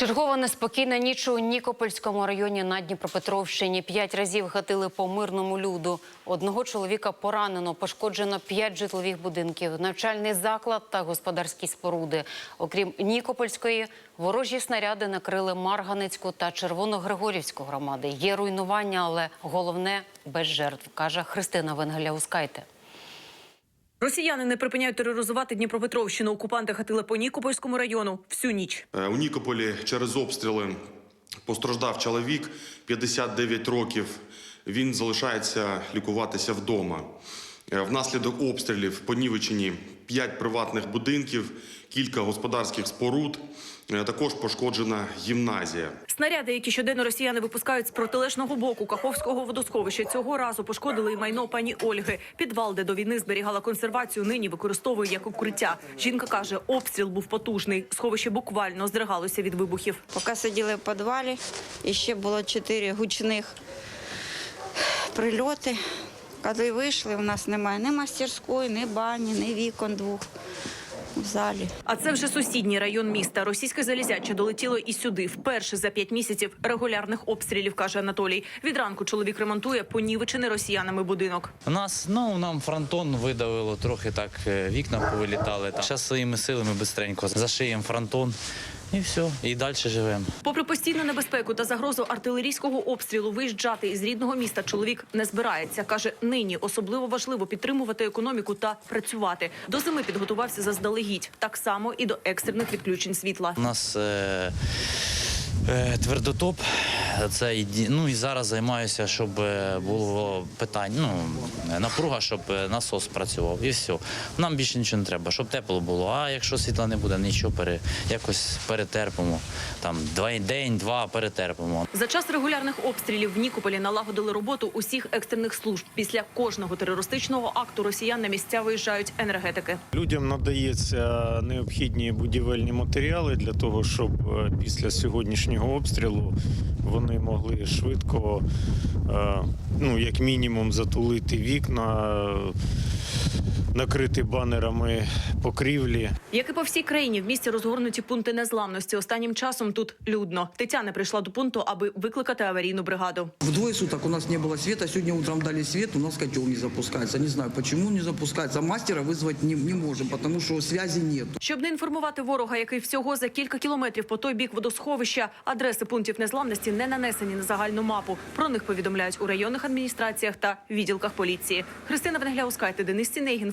Чергова неспокійна ніч у Нікопольському районі на Дніпропетровщині. П'ять разів гатили по мирному люду. Одного чоловіка поранено, пошкоджено п'ять житлових будинків, навчальний заклад та господарські споруди. Окрім Нікопольської, ворожі снаряди накрили Марганецьку та Червоногригорівську громади. Є руйнування, але головне без жертв, каже Христина Венгеляускайте. Росіяни не припиняють тероризувати Дніпропетровщину. Окупанти хатили по Нікопольському району всю ніч. Е, У Нікополі через обстріли постраждав чоловік 59 років. Він залишається лікуватися вдома. Е, Внаслідок обстрілів понівечені 5 приватних будинків, кілька господарських споруд. Е, Також пошкоджена гімназія. Снаряди, які щоденно росіяни випускають з протилежного боку Каховського водосховища, цього разу пошкодили і майно пані Ольги. Підвал, де до війни зберігала консервацію, нині використовує як укриття. Жінка каже, обстріл був потужний. Сховище буквально здригалося від вибухів. Поки сиділи в підвалі, і ще було чотири гучних прильоти. Коли вийшли, у нас немає ні мастерської, ні бані, ні вікон двох в залі. А це вже сусідній район міста. Російське залізяче долетіло і сюди. Вперше за п'ять місяців регулярних обстрілів, каже Анатолій. Від ранку чоловік ремонтує понівечений росіянами будинок. У нас ну нам фронтон видавило, трохи так е, вікна повилітали. Зараз своїми силами бистренько зашиємо фронтон і все. І далі живемо. Попри постійну небезпеку та загрозу артилерійського обстрілу, виїжджати із рідного міста чоловік не збирається. каже, нині особливо важливо підтримувати економіку та працювати. До зими підготувався заздалегідь, так само і до екстрених відключень світла. У нас е, е, твердотоп. Це і ну і зараз займаюся, щоб е, було питання. Ну напруга, щоб е, насос працював. І все. Нам більше нічого не треба, щоб тепло було. А якщо світла не буде, нічого пере, якось перетерпимо. Там два день, два перетерпимо. За час регулярних обстрілів в Нікополі налагодили роботу усіх екстрених служб. Після кожного терористичного акту росіян на місця виїжджають енергетики. Людям надається необхідні будівельні матеріали для того, щоб е, після сьогоднішнього обстрілу вони могли швидко, е, ну як мінімум, затулити вікна, накрити банерами покрівлі. Як і по всій країні, в місті розгорнуті пункти незламності. Останнім часом тут людно. Тетяна прийшла до пункту, аби викликати аварійну бригаду. В двое суток у нас не было света. Сегодня утром дали свет, у нас котел не запускается. Не знаю, почему не запускается. Мастера вызвать не, не можем, потому что связи нет. Щоб не інформувати ворога, який всього за кілька кілометрів по той бік водосховища, адреси пунктів незламності не нанесені на загальну мапу. Про них повідомляють у районних адміністраціях та відділках поліції. Христина Венгляускайте, Денис Сінейгін,